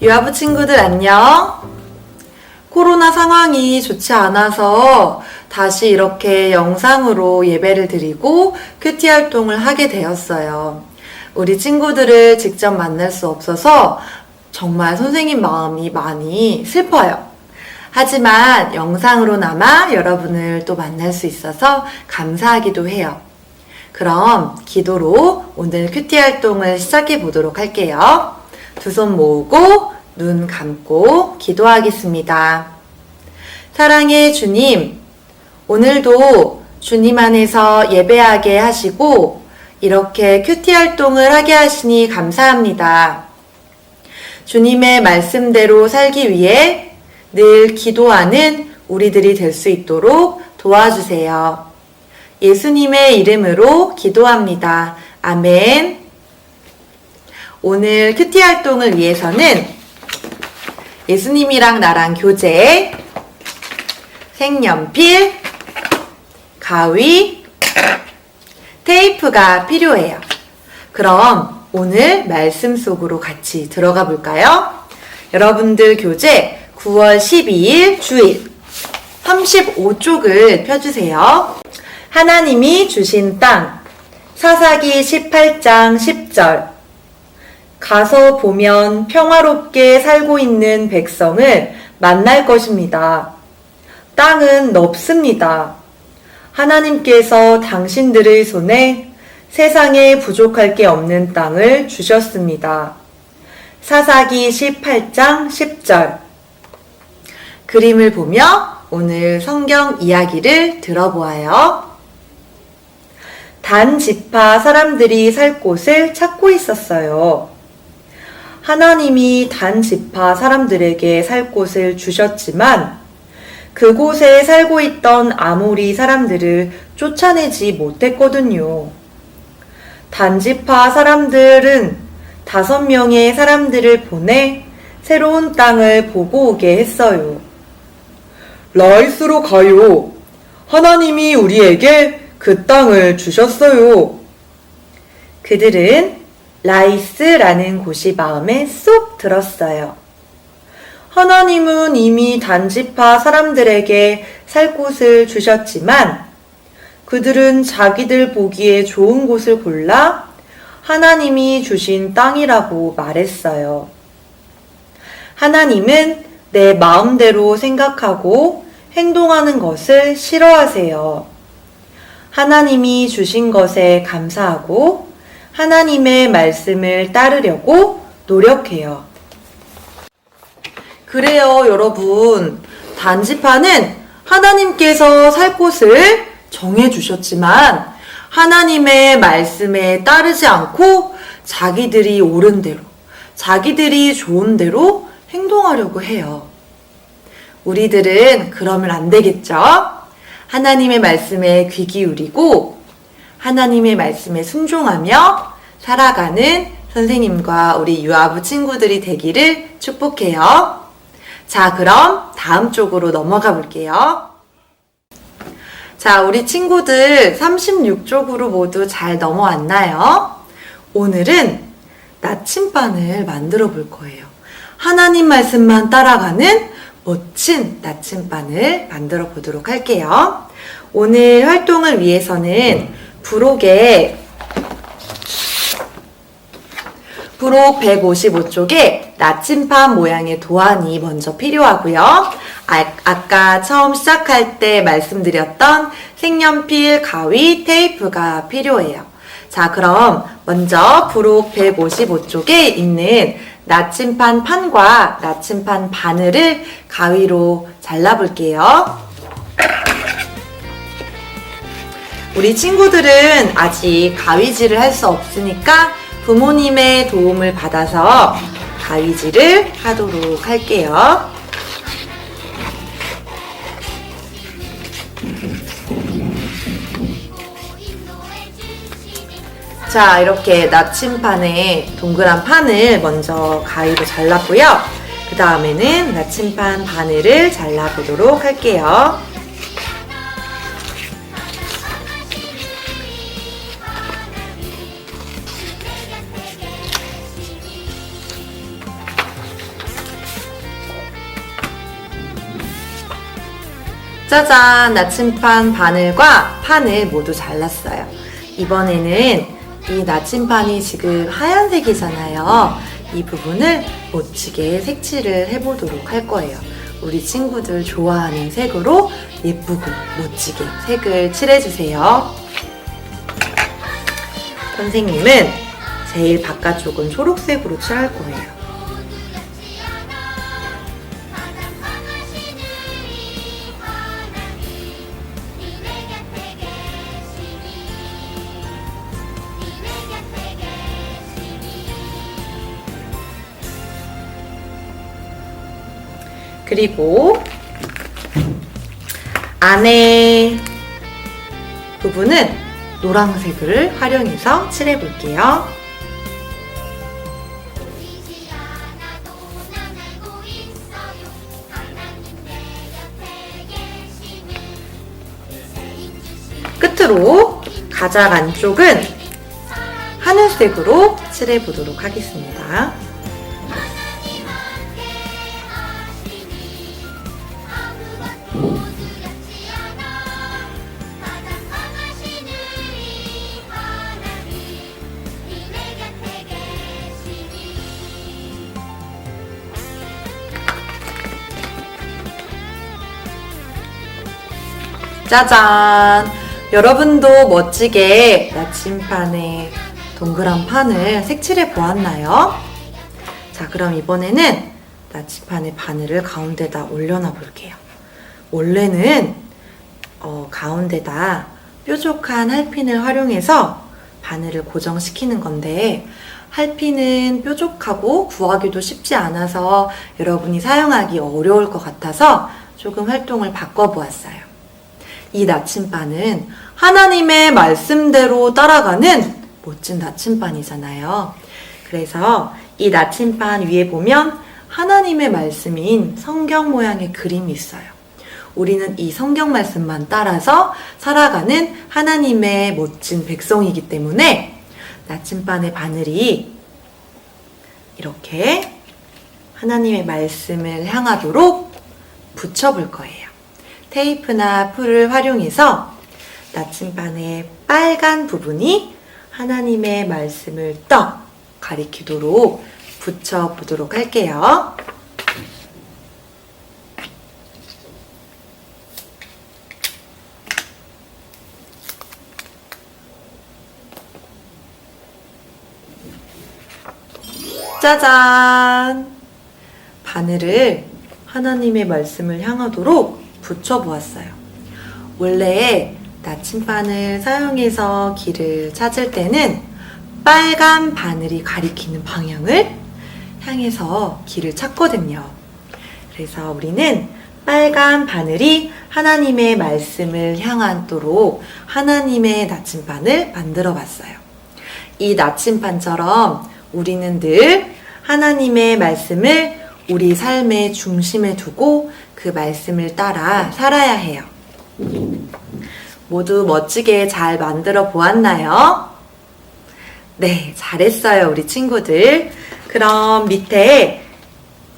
유아부 친구들 안녕. 코로나 상황이 좋지 않아서 다시 이렇게 영상으로 예배를 드리고 큐티 활동을 하게 되었어요. 우리 친구들을 직접 만날 수 없어서 정말 선생님 마음이 많이 슬퍼요. 하지만 영상으로나마 여러분을 또 만날 수 있어서 감사하기도 해요. 그럼 기도로 오늘 큐티 활동을 시작해 보도록 할게요. 두 손 모으고 눈 감고 기도하겠습니다. 사랑의 주님, 오늘도 주님 안에서 예배하게 하시고 이렇게 큐티 활동을 하게 하시니 감사합니다. 주님의 말씀대로 살기 위해 늘 기도하는 우리들이 될 수 있도록 도와주세요. 예수님의 이름으로 기도합니다. 아멘. 오늘 큐티 활동을 위해서는 예수님이랑 나랑 교재, 색연필, 가위, 테이프가 필요해요. 그럼 오늘 말씀 속으로 같이 들어가 볼까요? 여러분들 교재 9월 12일 주일 35쪽을 펴주세요. 하나님이 주신 땅 사사기 18장 10절 가서 보면 평화롭게 살고 있는 백성을 만날 것입니다. 땅은 넓습니다. 하나님께서 당신들의 손에 세상에 부족할 게 없는 땅을 주셨습니다. 사사기 18장 10절 그림을 보며 오늘 성경 이야기를 들어보아요. 단 지파 사람들이 살 곳을 찾고 있었어요. 하나님이 단 지파 사람들에게 살 곳을 주셨지만 그곳에 살고 있던 아모리 사람들을 쫓아내지 못했거든요. 단지파 사람들은 다섯 명의 사람들을 보내 새로운 땅을 보고 오게 했어요. 라이스로 가요. 하나님이 우리에게 그 땅을 주셨어요. 그들은 라이스라는 곳이 마음에 쏙 들었어요. 하나님은 이미 단지파 사람들에게 살 곳을 주셨지만 그들은 자기들 보기에 좋은 곳을 골라 하나님이 주신 땅이라고 말했어요. 하나님은 내 마음대로 생각하고 행동하는 것을 싫어하세요. 하나님이 주신 것에 감사하고 하나님의 말씀을 따르려고 노력해요. 그래요, 여러분. 단지파는 하나님께서 살 곳을 정해주셨지만 하나님의 말씀에 따르지 않고 자기들이 옳은 대로, 자기들이 좋은 대로 행동하려고 해요. 우리들은 그러면 안 되겠죠? 하나님의 말씀에 귀 기울이고 하나님의 말씀에 순종하며 살아가는 선생님과 우리 유아부 친구들이 되기를 축복해요. 자, 그럼 다음 쪽으로 넘어가 볼게요. 자, 우리 친구들 36쪽으로 모두 잘 넘어왔나요? 오늘은 나침반을 만들어 볼 거예요. 하나님 말씀만 따라가는 멋진 나침반을 만들어 보도록 할게요. 오늘 활동을 위해서는 부록에 부록 155쪽에 나침반 모양의 도안이 먼저 필요하고요. 아, 아까 처음 시작할 때 말씀드렸던 색연필, 가위, 테이프가 필요해요. 자, 그럼 먼저 부록 155쪽에 있는 나침반 판과 나침반 바늘을 가위로 잘라볼게요. 우리 친구들은 아직 가위질을 할 수 없으니까 부모님의 도움을 받아서 가위질을 하도록 할게요. 자, 이렇게 나침판에 동그란 판을 먼저 가위로 잘랐고요. 그 다음에는 나침판 바늘을 잘라보도록 할게요. 짜잔! 나침판 바늘과 판을 모두 잘랐어요. 이번에는 이 나침반이 지금 하얀색이잖아요. 이 부분을 멋지게 색칠을 해보도록 할 거예요. 우리 친구들 좋아하는 색으로 예쁘고 멋지게 색을 칠해주세요. 선생님은 제일 바깥쪽은 초록색으로 칠할 거예요. 그리고 안에 부분은 노란색을 활용해서 칠해 볼게요. 끝으로 가장 안쪽은 하늘색으로 칠해 보도록 하겠습니다. 짜잔! 여러분도 멋지게 나침판에 동그란 판을 색칠해 보았나요? 자, 그럼 이번에는 나침판의 바늘을 가운데다 올려놔 볼게요. 원래는 어, 가운데다 뾰족한 할핀을 활용해서 바늘을 고정시키는 건데 할핀은 뾰족하고 구하기도 쉽지 않아서 여러분이 사용하기 어려울 것 같아서 조금 활동을 바꿔보았어요. 이 나침반은 하나님의 말씀대로 따라가는 멋진 나침반이잖아요. 그래서 이 나침반 위에 보면 하나님의 말씀인 성경 모양의 그림이 있어요. 우리는 이 성경 말씀만 따라서 살아가는 하나님의 멋진 백성이기 때문에 나침반의 바늘이 이렇게 하나님의 말씀을 향하도록 붙여볼 거예요. 테이프나 풀을 활용해서 나침반의 빨간 부분이 하나님의 말씀을 떡 가리키도록 붙여 보도록 할게요. 짜잔! 바늘을 하나님의 말씀을 향하도록 붙여보았어요. 원래 나침반을 사용해서 길을 찾을 때는 빨간 바늘이 가리키는 방향을 향해서 길을 찾거든요. 그래서 우리는 빨간 바늘이 하나님의 말씀을 향하도록 하나님의 나침반을 만들어 봤어요. 이 나침반처럼 우리는 늘 하나님의 말씀을 우리 삶의 중심에 두고 그 말씀을 따라 살아야 해요. 모두 멋지게 잘 만들어 보았나요? 네, 잘했어요, 우리 친구들. 그럼 밑에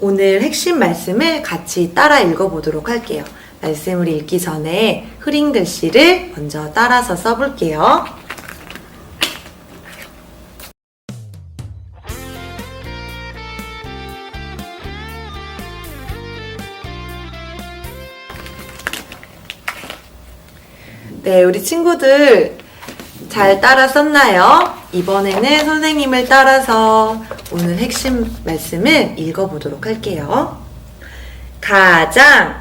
오늘 핵심 말씀을 같이 따라 읽어보도록 할게요. 말씀을 읽기 전에 흐린 글씨를 먼저 따라서 써볼게요. 네, 우리 친구들 잘 따라 썼나요? 이번에는 선생님을 따라서 오늘 핵심 말씀을 읽어보도록 할게요. 가장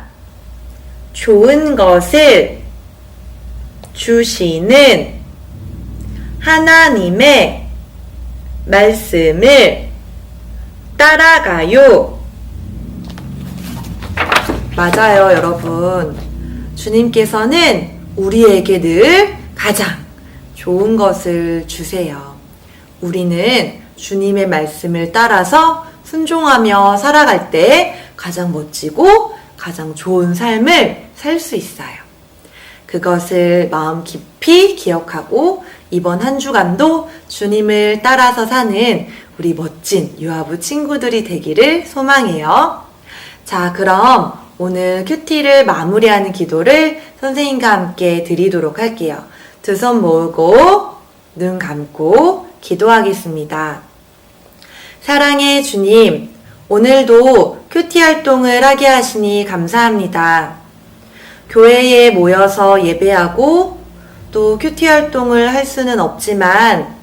좋은 것을 주시는 하나님의 말씀을 따라가요. 맞아요, 여러분. 주님께서는 우리에게 늘 가장 좋은 것을 주세요. 우리는 주님의 말씀을 따라서 순종하며 살아갈 때 가장 멋지고 가장 좋은 삶을 살 수 있어요. 그것을 마음 깊이 기억하고 이번 한 주간도 주님을 따라서 사는 우리 멋진 유아부 친구들이 되기를 소망해요. 자, 그럼 오늘 큐티를 마무리하는 기도를 선생님과 함께 드리도록 할게요. 두 손 모으고 눈 감고 기도하겠습니다. 사랑의 주님, 오늘도 큐티 활동을 하게 하시니 감사합니다. 교회에 모여서 예배하고 또 큐티 활동을 할 수는 없지만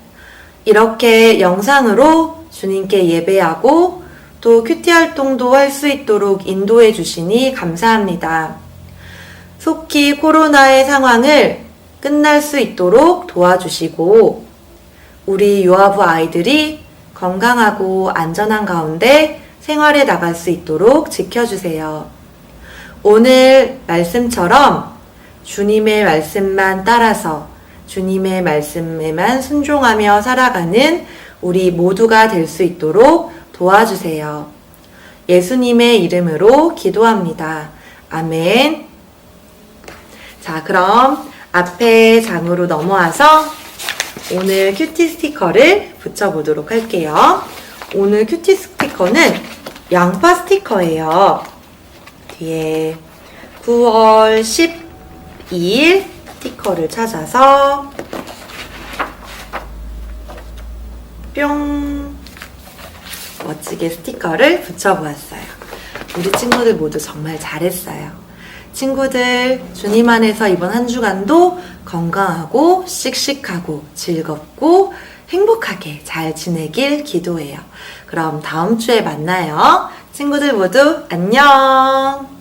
이렇게 영상으로 주님께 예배하고 또 큐티 활동도 할 수 있도록 인도해 주시니 감사합니다. 속히 코로나의 상황을 끝날 수 있도록 도와주시고 우리 유아부 아이들이 건강하고 안전한 가운데 생활에 나갈 수 있도록 지켜주세요. 오늘 말씀처럼 주님의 말씀만 따라서 주님의 말씀에만 순종하며 살아가는 우리 모두가 될 수 있도록 도와주세요. 예수님의 이름으로 기도합니다. 아멘. 자, 그럼 앞에 장으로 넘어와서 오늘 큐티 스티커를 붙여보도록 할게요. 오늘 큐티 스티커는 양파 스티커예요. 뒤에 9월 12일 스티커를 찾아서 뿅 멋지게 스티커를 붙여보았어요. 우리 친구들 모두 정말 잘했어요. 친구들 주님 안에서 이번 한 주간도 건강하고 씩씩하고 즐겁고 행복하게 잘 지내길 기도해요. 그럼 다음 주에 만나요. 친구들 모두 안녕!